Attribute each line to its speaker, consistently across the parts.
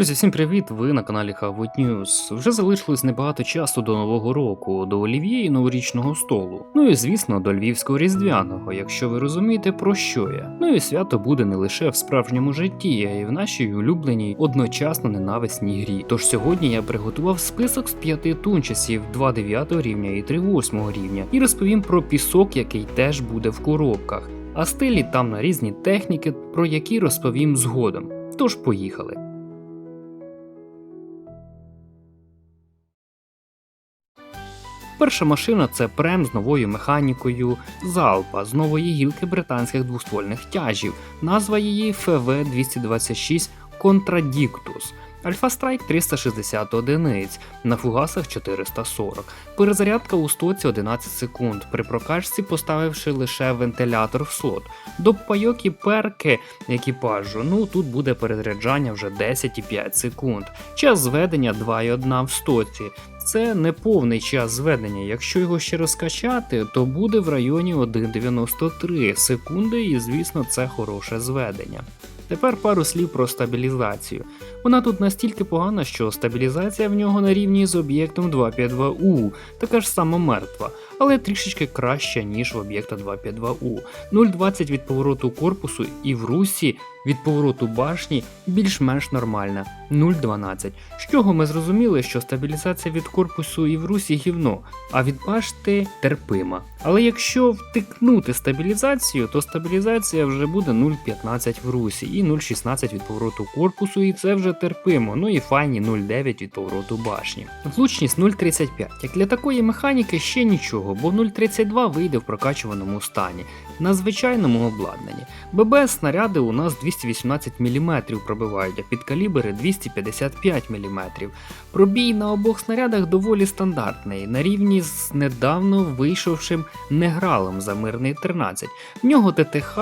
Speaker 1: Друзі, всім привіт! Ви на каналі Хавут News. Вже залишилось небагато часу до нового року, до олів'є і новорічного столу. Ну і звісно, до львівського різдвяного, якщо ви розумієте про що я. Ну і свято буде не лише в справжньому житті, а й в нашій улюбленій одночасно ненависній грі. Тож сьогодні я приготував список з п'яти тунчасів 2 9 рівня і 3 8 рівня, і розповім про пісок, який теж буде в коробках. А стилі там на різні техніки, про які розповім згодом. Тож поїхали. Перша машина це прем з новою механікою залпа з нової гілки британських двоствольних тяжів. Назва її FV226 Contradictus. Альфа Страйк 360 одиниць, на фугасах 440. Перезарядка у стоці 11 секунд, при прокачці поставивши лише вентилятор в слот. До пайок і перки екіпажу, ну тут буде перезаряджання вже 10,5 секунд. Час зведення 2,1 в стоці. Це не повний час зведення. Якщо його ще розкачати, то буде в районі 1,93 секунди, і звісно, це хороше зведення. Тепер пару слів про стабілізацію. Вона тут настільки погана, що стабілізація в нього на рівні з об'єктом 252U, така ж сама мертва, але трішечки краща, ніж в об'єкта 252U. 0,20 від повороту корпусу і в русі від повороту башні більш-менш нормальна 0,12. З чого ми зрозуміли, що стабілізація від корпусу і в русі гівно, а від башти терпима. Але якщо втикнути стабілізацію, то стабілізація вже буде 0,15 в русі і 0,16 від повороту корпусу, і це вже терпимо. Ну і файні 0,9 від повороту башні. Влучність 0,35. Як для такої механіки ще нічого, бо 0,32 вийде в прокачуваному стані. На звичайному обладнанні. ББ снаряди у нас 218 мм пробивають, а під калібри 255 мм. Пробій на обох снарядах доволі стандартний, на рівні з недавно вийшовшим негралом за мирний 13. В нього ТТХ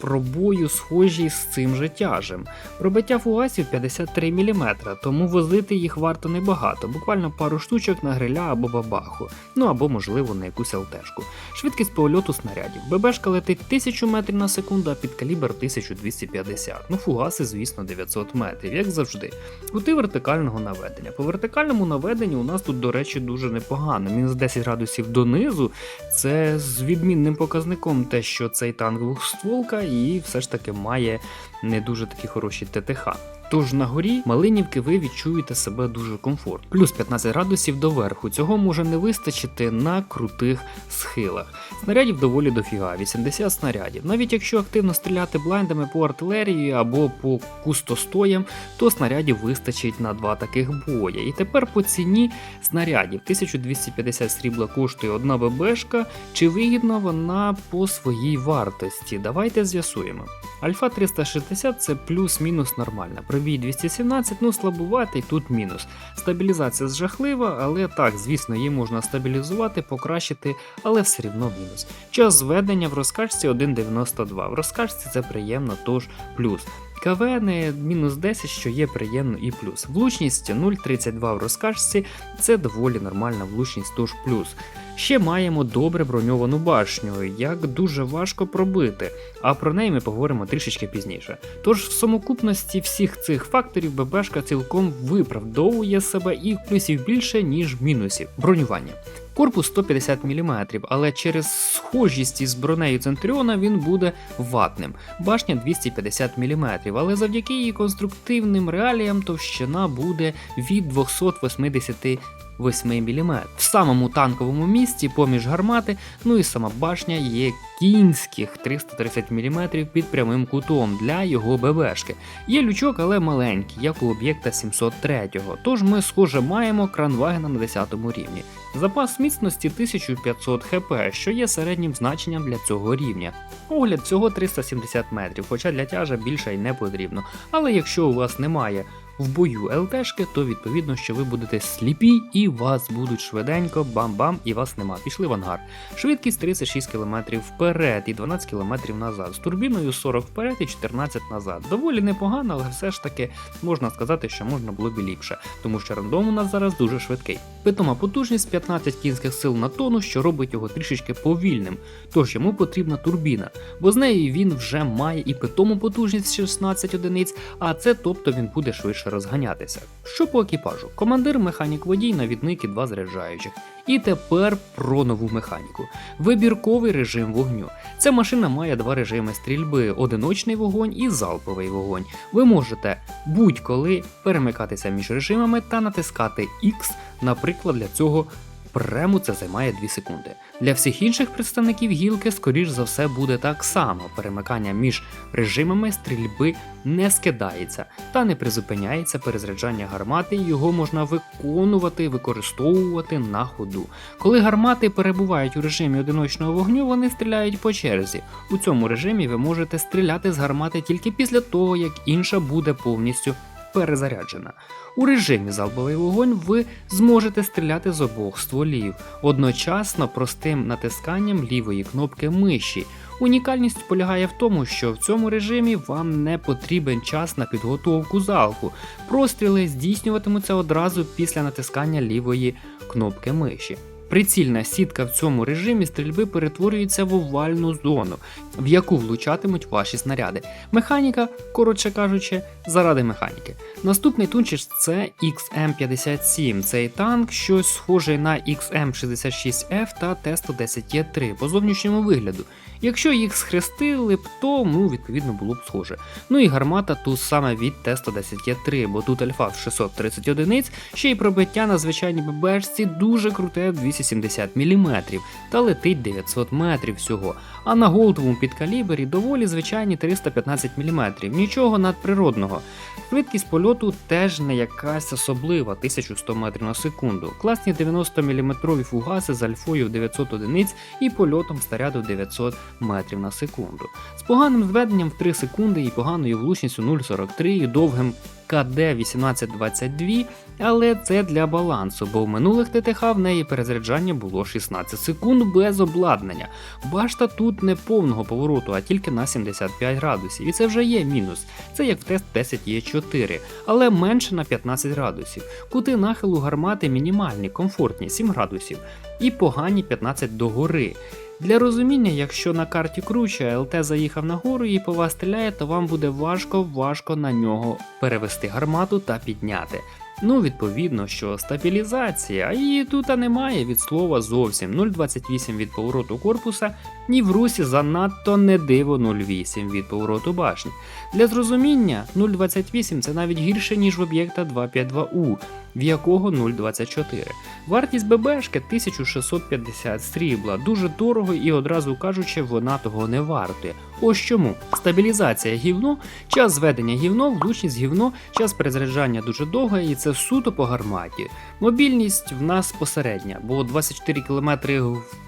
Speaker 1: пробою схожі з цим же тяжем. Пробиття фугасів 53 мм, тому возити їх варто небагато, буквально пару штучок на гриля або бабаху, ну або можливо на якусь ЛТшку. Швидкість польоту снарядів. ББшка летить 1000 метрів на секунду, а під калібр 1250. Ну фугаси, звісно, 900 метрів, як завжди. Кути вертикального наведення. По вертикальному наведенню у нас тут, до речі, дуже непогано. Мінус 10 градусів донизу. Це з відмінним показником те, що цей танк двохстволка і все ж таки має не дуже такі хороші ТТХ. Тож на горі Малинівки ви відчуєте себе дуже комфортно. Плюс 15 градусів доверху. Цього може не вистачити на крутих схилах. Снарядів доволі дофіга, 80 снарядів. Навіть якщо активно стріляти блайндами по артилерії або по кустостоям, то снарядів вистачить на два таких боя. І тепер по ціні снарядів 1250 срібла коштує одна ББшка, чи вигідна вона по своїй вартості? Давайте з'ясуємо. Альфа 360 це плюс-мінус нормальна. Пробій 217, ну слабуватий, тут мінус. Стабілізація жахлива, але так, звісно, її можна стабілізувати, покращити, але все рівно мінус. Час зведення в розкачці 1,92. В розкачці це приємно, тож плюс. КВН мінус 10, що є приємно і плюс. Влучність 0,32 в розкачці це доволі нормальна влучність, тож плюс. Ще маємо добре броньовану башню, як дуже важко пробити, а про неї ми поговоримо трішечки пізніше. Тож в самокупності всіх цих факторів ББшка цілком виправдовує себе і плюсів більше, ніж мінусів. Бронювання. Корпус 150 мм, але через схожість із бронею Центріона він буде ватним. Башня 250 мм, але завдяки її конструктивним реаліям товщина буде від 280 8 мм. В самому танковому місці поміж гармати, ну і сама башня є кінських 330 мм під прямим кутом для його ББшки. Є лючок, але маленький, як у об'єкта 703. Тож ми, схоже, маємо кранвагена на 10 рівні. Запас міцності 1500 хп, що є середнім значенням для цього рівня. Огляд всього 370 метрів, хоча для тяжа більше й не потрібно. Але якщо у вас немає в бою ЛТшки, то відповідно, що ви будете сліпі і вас будуть швиденько, бам-бам, і вас нема. Пішли в ангар. Швидкість 36 км вперед і 12 км назад. З турбіною 40 вперед і 14 назад. Доволі непогано, але все ж таки можна сказати, що можна було б ліпше, тому що рандом у нас зараз дуже швидкий. Питома потужність 15 кінських сил на тонну, що робить його трішечки повільним. Тож йому потрібна турбіна, бо з нею він вже має і питому потужність 16 одиниць, а це тобто він буде швидше розганятися. Що по екіпажу? Командир, механік водій, навідник і два заряджаючих. І тепер про нову механіку. Вибірковий режим вогню. Ця машина має два режими стрільби: одиночний вогонь і залповий вогонь. Ви можете будь-коли перемикатися між режимами та натискати X, наприклад, для цього. Прему це займає 2 секунди. Для всіх інших представників гілки, скоріш за все, буде так само. Перемикання між режимами стрільби не скидається та не призупиняється перезаряджання гармати, і його можна виконувати, використовувати на ходу. Коли гармати перебувають у режимі одиночного вогню, вони стріляють по черзі. У цьому режимі ви можете стріляти з гармати тільки після того, як інша буде повністю перезаряджена. У режимі залповий вогонь ви зможете стріляти з обох стволів одночасно простим натисканням лівої кнопки миші. Унікальність полягає в тому, що в цьому режимі вам не потрібен час на підготовку залпу. Простріли здійснюватимуться одразу після натискання лівої кнопки миші. Прицільна сітка в цьому режимі стрільби перетворюється в овальну зону, в яку влучатимуть ваші снаряди. Механіка, коротше кажучи, заради механіки. Наступний тунчиш це XM57. Цей танк щось схожий на XM66F та Т-110Е3 по зовнішньому вигляду. Якщо їх схрестили б, то ну, відповідно було б схоже. Ну і гармата тут саме від Т-110Е3, бо тут альфа в 630 одиниць, ще й пробиття на звичайній ББшці дуже круте 270 мм та летить 900 метрів всього. А на голдовому підкалібері доволі звичайні 315 мм, нічого надприродного. Швидкість польоту теж не якась особлива 1100 метрів на секунду. Класні 90 мм фугаси з альфою в 900 одиниць і польотом снаряду 900 метрів на секунду. З поганим зведенням в 3 секунди і поганою влучністю 0,43 і довгим КД 1822, але це для балансу, бо в минулих ТТХ в неї перезаряджання було 16 секунд без обладнання. Башта тут не повного повороту, а тільки на 75 градусів. І це вже є мінус. Це як в тест 10 є 4, але менше на 15 градусів. Кути нахилу гармати мінімальні, комфортні 7 градусів і погані 15 догори. Для розуміння, якщо на карті круче, ЛТ заїхав на гору і по вас стріляє, то вам буде важко важко на нього перевести гармату та підняти. Ну, відповідно, що стабілізація, її тут немає від слова зовсім 0,28 від повороту корпуса, ні в русі занадто не диво 0,8 від повороту башні. Для зрозуміння, 0,28 це навіть гірше, ніж в об'єкта 252У, в якого 0,24. Вартість ББшки 1650 срібла, дуже дорого і одразу кажучи, вона того не вартує. Ось чому стабілізація гівно, час зведення гівно, влучність гівно, час перезаряджання дуже довго, і це суто по гарматі. Мобільність в нас посередня, бо 24 км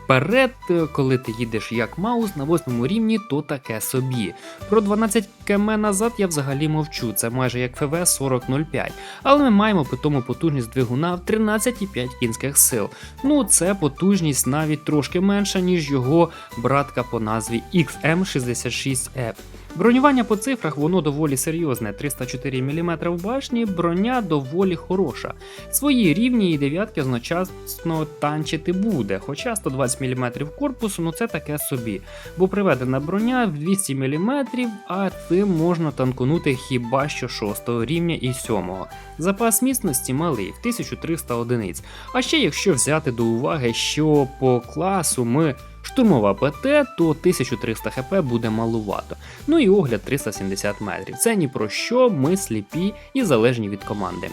Speaker 1: вперед, коли ти їдеш як маус на восьмому рівні, то таке собі. Про 12 км назад я взагалі мовчу, це майже як ФВ 4005. Але ми маємо питому потужність двигуна в 13,5 кінських сил. Ну це потужність навіть трошки менша, ніж його братка по назві XM66F. Бронювання по цифрах воно доволі серйозне, 304 мм в башні, броня доволі хороша. Свої рівні і дев'ятки одночасно танчити буде, хоча 120 мм корпусу, ну це таке собі. Бо приведена броня в 200 мм, а цим можна танкунути хіба що 6 рівня і 7. Запас міцності малий в 1300 одиниць. А ще якщо взяти до уваги, що по класу ми Штурмова ПТ, то 1300 хп буде малувато. Ну і огляд 370 метрів. Це ні про що, ми сліпі і залежні від команди.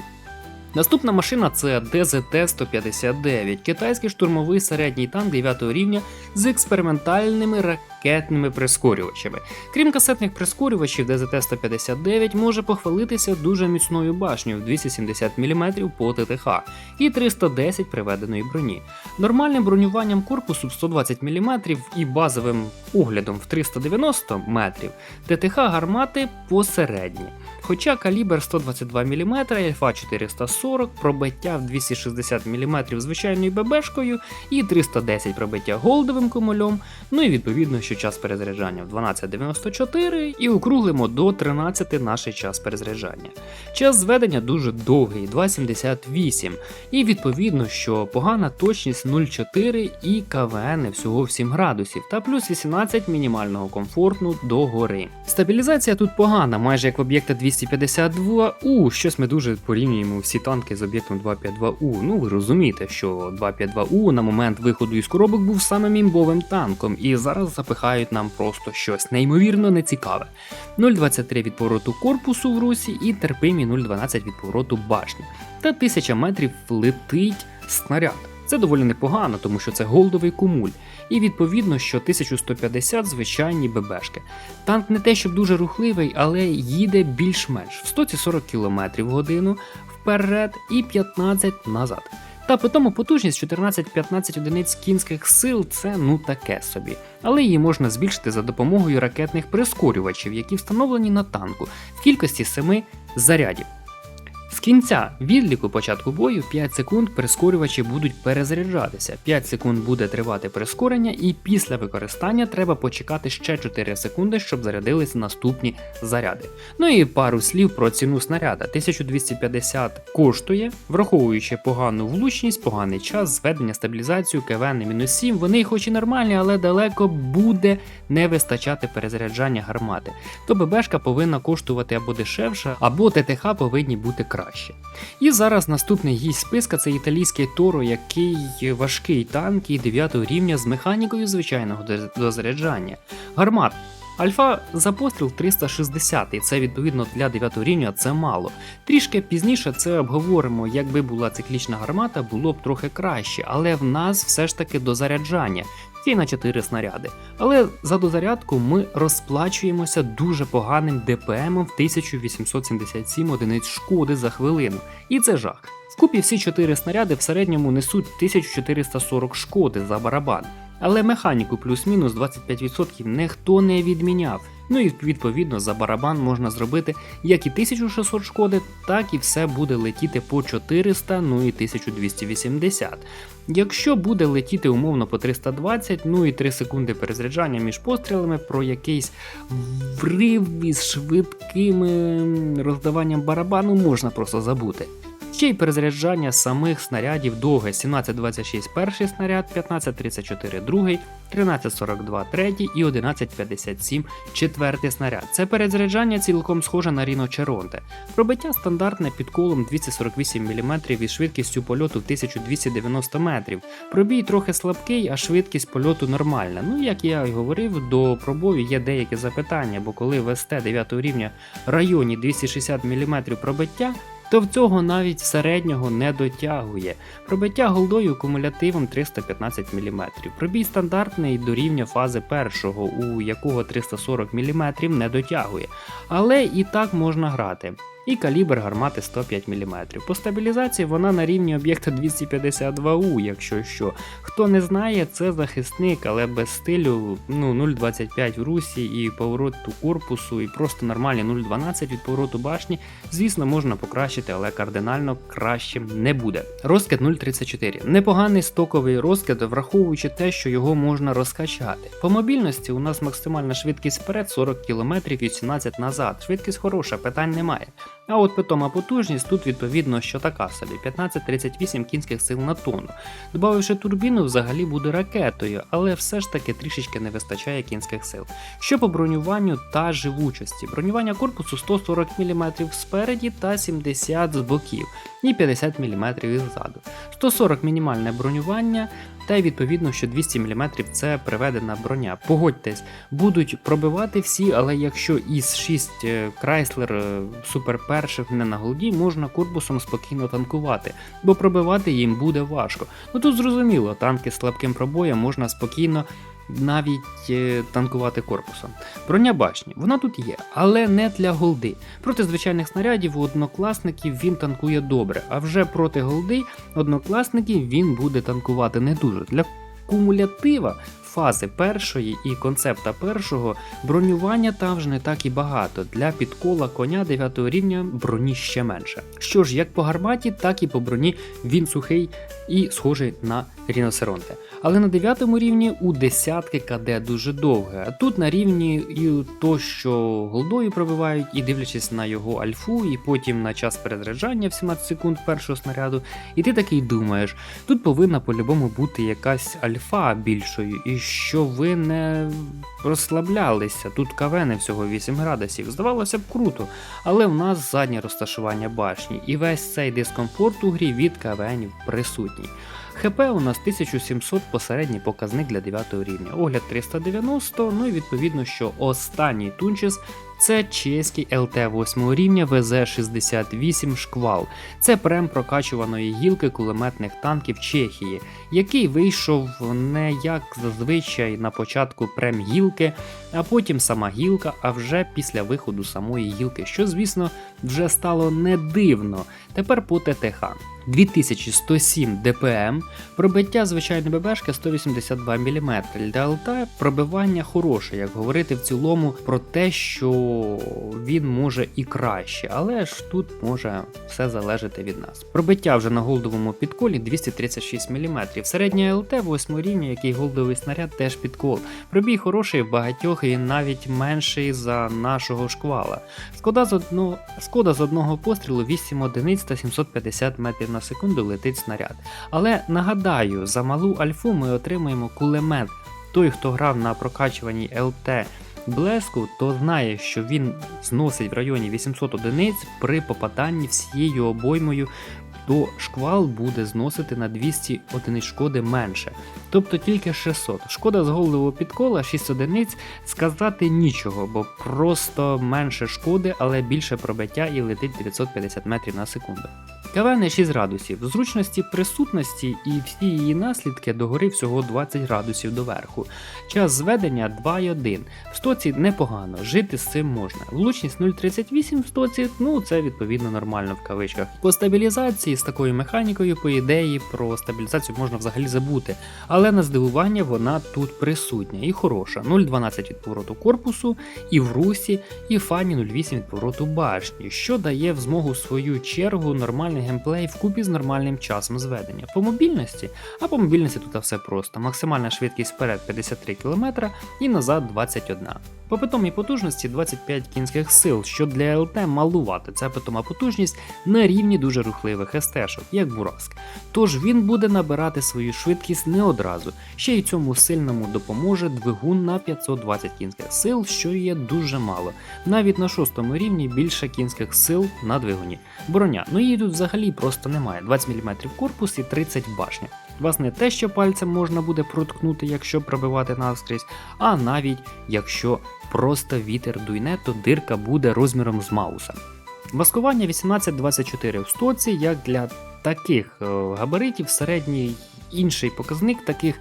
Speaker 1: Наступна машина це ДЗТ-159, китайський штурмовий середній танк 9 рівня з експериментальними ракетними прискорювачами. Крім касетних прискорювачів, ДЗТ-159 може похвалитися дуже міцною башнею в 270 мм по ТТХ і 310 приведеної броні. Нормальним бронюванням корпусу в 120 мм і базовим оглядом в 390 метрів ТТХ гармати посередні. Хоча калібр 122 мм, альфа 440, пробиття в 260 мм звичайною ББшкою і 310 пробиття голдовим комольом, ну і відповідно що час перезаряджання в 12.94 і округлимо до 13 наш час перезаряджання. Час зведення дуже довгий 2.78, і відповідно, що погана точність 0,4 і КВН всього в 7 градусів та плюс 18 мінімального комфорту до гори. Стабілізація тут погана, майже як в об'єкта 252У. Щось ми дуже порівнюємо всі танки з об'єктом 252У. Ну ви розумієте, що 252У на момент виходу із коробок був самим імбовим танком, і зараз запихають нам просто щось неймовірно нецікаве. 0,23 від повороту корпусу в русі і терпимі 0,12 від повороту башні. Та 1000 метрів летить снаряд. Це доволі непогано, тому що це голдовий кумуль. І відповідно, що 1150 звичайні ББшки. Танк не те, щоб дуже рухливий, але їде більш-менш в 140 км в годину вперед і 15 назад. Та при тому потужність 14-15 одиниць кінських сил це ну таке собі. Але її можна збільшити за допомогою ракетних прискорювачів, які встановлені на танку в кількості 7 зарядів. З кінця відліку початку бою 5 секунд прискорювачі будуть перезаряджатися, 5 секунд буде тривати прискорення, і після використання треба почекати ще 4 секунди, щоб зарядились наступні заряди. Ну і пару слів про ціну снаряда. 1250 коштує, враховуючи погану влучність, поганий час, зведення, стабілізацію, КВН мінус 7, вони хоч і нормальні, але далеко буде не вистачати перезаряджання гармати. То ББшка повинна коштувати або дешевше, або ТТХ повинні бути краще. І зараз наступний гість списка це італійський Торо, який важкий танк і 9 рівня з механікою звичайного дозаряджання. Гармат. Альфа за постріл 360, і це відповідно для 9 рівня це мало. Трішки пізніше це обговоримо, якби була циклічна гармата, було б трохи краще, але в нас все ж таки дозаряджання. Ці на 4 снаряди. Але за дозарядку ми розплачуємося дуже поганим ДПМом в 1877 одиниць шкоди за хвилину. І це жах. Вкупі всі 4 снаряди в середньому несуть 1440 шкоди за барабан. Але механіку плюс-мінус 25% ніхто не відміняв. Ну і відповідно за барабан можна зробити як і 1600 шкоди, так і все буде летіти по 400, ну і 1280. Якщо буде летіти умовно по 320, ну і 3 секунди перезаряджання між пострілами про якийсь врив із швидким ем, роздаванням барабану можна просто забути. Ще й перезаряджання самих снарядів довге 1726 перший снаряд, 1534 другий, 1342 третій і 1157 четвертий снаряд. Це перезаряджання цілком схоже на Ріно Черонте. Пробиття стандартне під колом 248 мм із швидкістю польоту 1290 метрів. Пробій трохи слабкий, а швидкість польоту нормальна. Ну як я й говорив, до пробою є деякі запитання, бо коли в СТ 9 рівня районі 260 мм пробиття, то в цього навіть середнього не дотягує. Пробиття голдою кумулятивом 315 мм. Пробій стандартний до рівня фази першого, у якого 340 мм не дотягує. Але і так можна грати. І калібр гармати 105 мм. По стабілізації вона на рівні об'єкта 252У, якщо що. Хто не знає, це захисник, але без стилю ну, 0,25 в русі і повороту корпусу, і просто нормальні 0,12 від повороту башні. Звісно, можна покращити, але кардинально кращим не буде. Розкид 0,34. Непоганий стоковий розкид, враховуючи те, що його можна розкачати. По мобільності у нас максимальна швидкість вперед 40 км і 17 назад. Швидкість хороша, питань немає. А от питома потужність тут відповідно що така собі 15-38 кінських сил на тонну. Добавивши турбіну, взагалі буде ракетою, але все ж таки трішечки не вистачає кінських сил. Що по бронюванню та живучості? Бронювання корпусу 140 мм спереді та 70 з боків і 50 мм ззаду. 140 мінімальне бронювання. Та й відповідно, що 200 мм це приведена броня. Погодьтесь, будуть пробивати всі, але якщо із 6 Крайслер е, супер перших не на голді, можна корпусом спокійно танкувати, бо пробивати їм буде важко. Ну тут зрозуміло, танки з слабким пробоєм можна спокійно навіть е, танкувати корпусом. Броня башні, вона тут є, але не для голди. Проти звичайних снарядів у однокласників він танкує добре, а вже проти голди однокласників він буде танкувати не дуже. Для кумулятива фази першої і концепта першого бронювання там вже не так і багато. Для підкола коня 9 рівня броні ще менше. Що ж, як по гарматі, так і по броні він сухий і схожий на ріносеронте. Але на 9 рівні у десятки КД дуже довге. Тут на рівні то, що голдою пробивають, і дивлячись на його альфу, і потім на час перезаряджання в 17 секунд першого снаряду, і ти такий думаєш, тут повинна по-любому бути якась альфа більшою, і що ви не розслаблялися. Тут КВН всього 8 градусів. Здавалося б круто, але в нас заднє розташування башні, і весь цей дискомфорт у грі від КВНів присутній. ХП у нас 1700 посередній показник для 9 рівня, огляд 390, ну і відповідно, що останній тунчес це чеський ЛТ 8 рівня ВЗ-68 Шквал. Це прем прокачуваної гілки кулеметних танків Чехії, який вийшов не як зазвичай на початку прем гілки, а потім сама гілка, а вже після виходу самої гілки, що, звісно, вже стало не дивно. Тепер по ТТХ. 2107 ДПМ, пробиття звичайної ББшки 182 мм. Для ЛТ пробивання хороше, як говорити в цілому про те, що він може і краще, але ж тут може все залежати від нас. Пробиття вже на голдовому підколі 236 мм. Середня ЛТ 8 рівня, який голдовий снаряд, теж підкол. Пробій хороший в багатьох і навіть менший за нашого шквала. Шкода з одного, шкода з одного пострілу 8 одиниць та 750 метрів на секунду летить снаряд. Але нагадаю, за малу альфу ми отримуємо кулемет. Той, хто грав на прокачуваній ЛТ блеску, то знає, що він зносить в районі 800 одиниць при попаданні всією обоймою. То шквал буде зносити на 200 одиниць шкоди менше, тобто тільки 600. Шкода з голову підкола 6 одиниць сказати нічого, бо просто менше шкоди, але більше пробиття і летить 950 метрів на секунду. КВН 6 градусів. Зручності присутності і всі її наслідки догори всього 20 градусів доверху. Час зведення 2,1. В стоці непогано, жити з цим можна. Влучність 0,38 в стоці, ну це відповідно нормально в кавичках. По стабілізації з такою механікою, по ідеї, про стабілізацію можна взагалі забути, але на здивування вона тут присутня і хороша. 0,12 від повороту корпусу, і в русі, і фані 0,8 від повороту башні, що дає в змогу в свою чергу нормальний геймплей вкупі з нормальним часом зведення. По мобільності, а по мобільності тут все просто. Максимальна швидкість вперед 53 км і назад 21 по питомій потужності 25 кінських сил, що для ЛТ малувати. Це питома потужність на рівні дуже рухливих естешок, як Бураск. Тож він буде набирати свою швидкість не одразу. Ще й цьому сильному допоможе двигун на 520 кінських сил, що є дуже мало. Навіть на шостому рівні більше кінських сил на двигуні. Броня, ну її тут взагалі просто немає. 20 мм корпус і 30 башня. Вас не те, що пальцем можна буде проткнути, якщо пробивати навскрізь, а навіть якщо просто вітер дуйне, то дирка буде розміром з мауса. Маскування 18-24 в стоці, як для таких е, габаритів, середній інший показник таких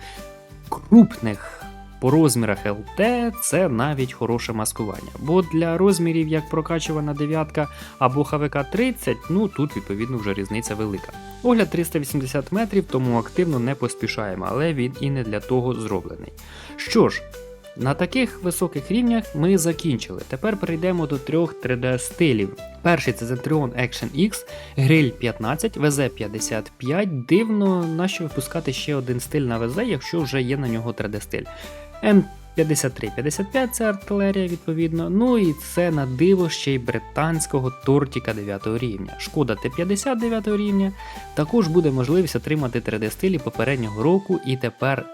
Speaker 1: крупних по розмірах ЛТ це навіть хороше маскування. Бо для розмірів як прокачувана дев'ятка або ХВК 30, ну тут відповідно вже різниця велика. Огляд 380 метрів, тому активно не поспішаємо, але він і не для того зроблений. Що ж, на таких високих рівнях ми закінчили. Тепер перейдемо до трьох 3D стилів. Перший це Zentrion Action X, Grill 15, VZ 55. Дивно, нащо випускати ще один стиль на VZ, якщо вже є на нього 3D стиль. М53-55 це артилерія, відповідно. Ну і це на диво ще й британського тортіка 9 рівня. Шкода Т-50 9 рівня. Також буде можливість отримати 3D стилі попереднього року і тепер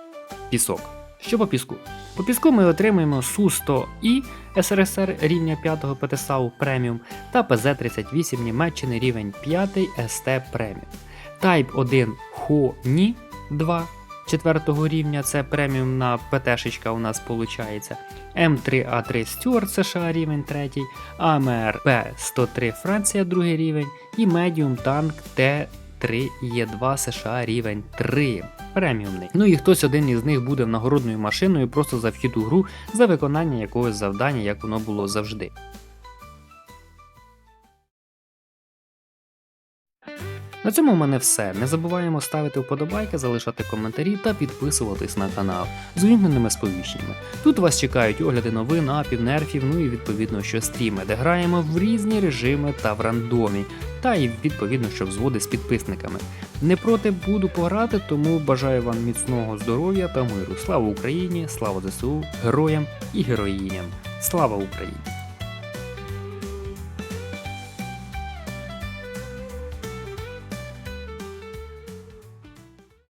Speaker 1: пісок. Що по піску? По піску ми отримаємо Су-100І СРСР рівня 5 ПТСАУ преміум та ПЗ-38 Німеччини рівень 5 СТ преміум. Type 1 Хоні 2 4 рівня, це преміум на ПТ у нас виходить. М3А3 Стюарт США рівень 3, АМР П103 Франція 2 рівень і Medium Tank Т3Е2 США рівень 3 преміумний. Ну і хтось один із них буде нагородною машиною просто за вхід у гру за виконання якогось завдання, як воно було завжди. На цьому в мене все. Не забуваємо ставити вподобайки, залишати коментарі та підписуватись на канал з увімкненими сповіщеннями. Тут вас чекають огляди новин, апів, нерфів, ну і відповідно що стріми, де граємо в різні режими та в рандомі, та і відповідно що взводи з підписниками. Не проти буду пограти, тому бажаю вам міцного здоров'я та миру. Слава Україні, слава ЗСУ, героям і героїням. Слава Україні!